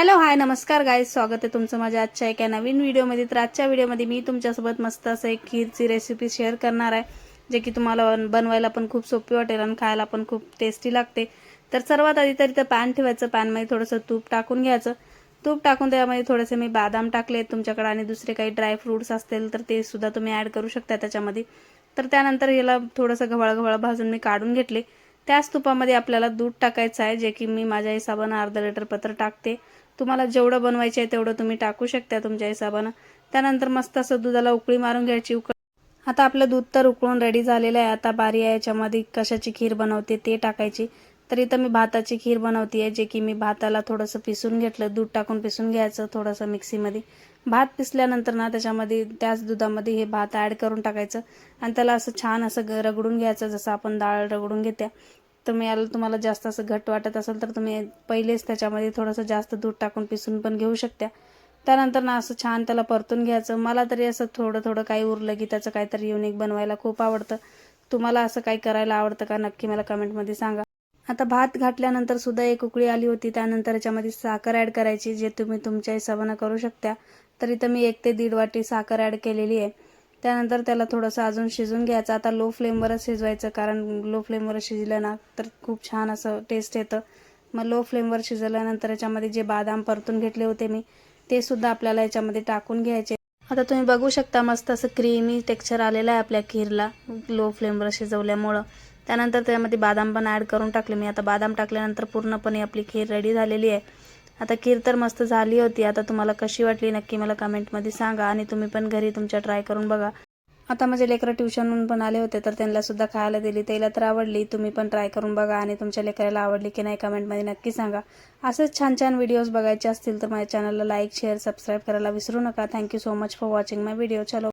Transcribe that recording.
Hello hi नमस्कार guys स्वागत आहे तुमचं माझ्या आजच्या एका नवीन व्हिडिओमध्ये. तर आजच्या व्हिडिओमध्ये मी तुमच्यासोबत मस्त असं एक खीरची रेसिपी शेअर करणार आहे जे की तुम्हाला बनवायला पण खूप सोपी वाटेल आणि खायला पण खूप टेस्टी लागते. तर सर्वात आधी तरी तर पॅन ठेवायचं. पॅनमध्ये थोडंसं तूप टाकून घ्यायचं. तूप टाकून त्यामध्ये थोडेसे मी बादाम टाकले तुमच्याकडे आणि दुसरे काही ड्रायफ्रुट्स असतील तर ते सुद्धा तुम्ही ॲड करू शकता त्याच्यामध्ये. तर त्यानंतर याला थोडंसं गव्हाळ गव्हाळ भाजून मी काढून घेतले. त्याच तुपामध्ये आपल्याला दूध टाकायचं आहे जे की मी माझ्या हिसाबानं अर्धा लिटर पत्र टाकते. तुम्हाला जेवढं बनवायचं आहे तेवढं तुम्ही टाकू शकता तुमच्या हिसाबानं त्यानंतर मस्त असं दुधाला उकळी मारून घ्यायची उकळ आता आपलं दूध तर उकळून रेडी झालेलं आहे. आता बारी आहे याच्यामध्ये कशाची खीर बनवते ते टाकायची. तर इथं मी भाताची खीर बनवते आहे जे की मी भाताला थोडंसं पिसून घेतलं. दूध टाकून पिसून घ्यायचं थोडंसं मिक्सीमध्ये. भात पिसल्यानंतर ना त्याच्यामध्ये त्याच दुधामध्ये हे भात ॲड करून टाकायचं. आणि त्याला असं छान असं ग- रगडून घ्यायचं जसं आपण डाळ रगडून घेत्या. तुम्ही याला तुम्हाला जास्त असं घट वाटत असेल तर तुम्ही पहिलेच त्याच्यामध्ये थोडंसं जास्त दूध टाकून पिसून पण घेऊ शकता त्यानंतर ना असं छान त्याला परतून घ्यायचं. मला तरी असं थोडं थोडं काही उरलं की त्याचं काहीतरी युनिक बनवायला खूप आवडतं. तुम्हाला असं काही करायला आवडतं का नक्की मला कमेंटमध्ये सांगा. आता भात घातल्यानंतर सुद्धा एक उकळी आली होती. त्यानंतर याच्यामध्ये साखर ॲड करायची जे तुम्ही तुमच्या हिशोबानं करू शकता तर इथं मी एक ते दीड वाटी साखर ॲड केलेली आहे. त्यानंतर त्याला थोडंसं अजून शिजून घ्यायचं. आता लो फ्लेमवरच शिजवायचं कारण लो फ्लेमवर शिजलं ना तर खूप छान असं टेस्ट येतं. मग लो फ्लेमवर शिजल्यानंतर याच्यामध्ये जे बादाम परतून घेतले होते मी ते सुद्धा आपल्याला याच्यामध्ये टाकून घ्यायचे. आता तुम्ही बघू शकता मस्त असं क्रीमी टेक्स्चर आलेलं आहे आपल्या खीरला लो फ्लेमवर शिजवल्यामुळं. त्यानंतर त्यामध्ये बादाम पण ॲड करून टाकले मी. आता बादाम टाकल्यानंतर पूर्णपणे आपली खीर रेडी झालेली आहे. आता खीर तर मस्त झाली होती. आता तुम्हाला कशी वाटली नक्की मला कमेंटमध्ये सांगा आणि तुम्ही पण घरी तुमच्या ट्राय करून बघा. आता माझे लेकरं ट्युशनहून पण आले होते तर त्यांना सुद्धा खायला दिली. त्याला तर आवडली. तुम्ही पण ट्राय करून बघा आणि तुमच्या लेकराला आवडली की नाही कमेंटमध्ये नक्की सांगा. असेच छान छान व्हिडिओज बघायचे असतील तर माझ्या चॅनलला लाईक शेअर सबस्क्राईब करायला विसरू नका. Thank you so much for watching my video चलो.